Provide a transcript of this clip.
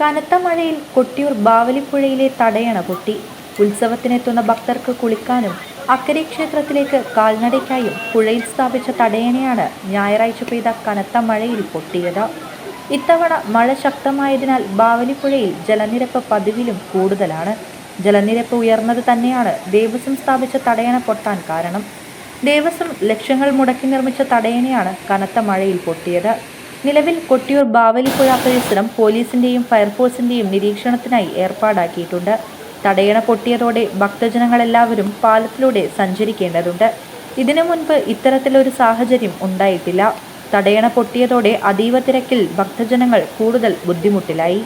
കനത്ത മഴയിൽ കൊട്ടിയൂർ ബാവലിപ്പുഴയിലെ തടയണ പൊട്ടി. ഉത്സവത്തിനെത്തുന്ന ഭക്തർക്ക് കുളിക്കാനും അക്കരെ ക്ഷേത്രത്തിലേക്ക് കാൽനടയ്ക്കായും പുഴയിൽ സ്ഥാപിച്ച തടയണയാണ് ഞായറാഴ്ച പെയ്ത കനത്ത മഴയിൽ പൊട്ടിയത്. ഇത്തവണ മഴ ശക്തമായതിനാൽ ബാവലിപ്പുഴയിൽ ജലനിരപ്പ് പതിവിലും കൂടുതലാണ്. ജലനിരപ്പ് ഉയർന്നത് തന്നെയാണ് ദേവസ്വം സ്ഥാപിച്ച തടയണ പൊട്ടാൻ കാരണം. ദേവസ്വം ലക്ഷങ്ങൾ മുടക്കി നിർമ്മിച്ച തടയണയാണ് കനത്ത മഴയിൽ പൊട്ടിയത്. നിലവിൽ കൊട്ടിയൂർ ബാവലിപ്പുഴ പരിസരം പോലീസിന്റെയും ഫയർഫോഴ്സിന്റെയും നിരീക്ഷണത്തിനായി ഏർപ്പാടാക്കിയിട്ടുണ്ട്. തടയണ പൊട്ടിയതോടെ ഭക്തജനങ്ങളെല്ലാവരും പാലത്തിലൂടെ സഞ്ചരിക്കേണ്ടതുണ്ട്. ഇതിനു മുൻപ് ഇത്തരത്തിലൊരു സാഹചര്യം ഉണ്ടായിട്ടില്ല. തടയണ പൊട്ടിയതോടെ അതീവ തിരക്കിൽ ഭക്തജനങ്ങൾ കൂടുതൽ ബുദ്ധിമുട്ടിലായി.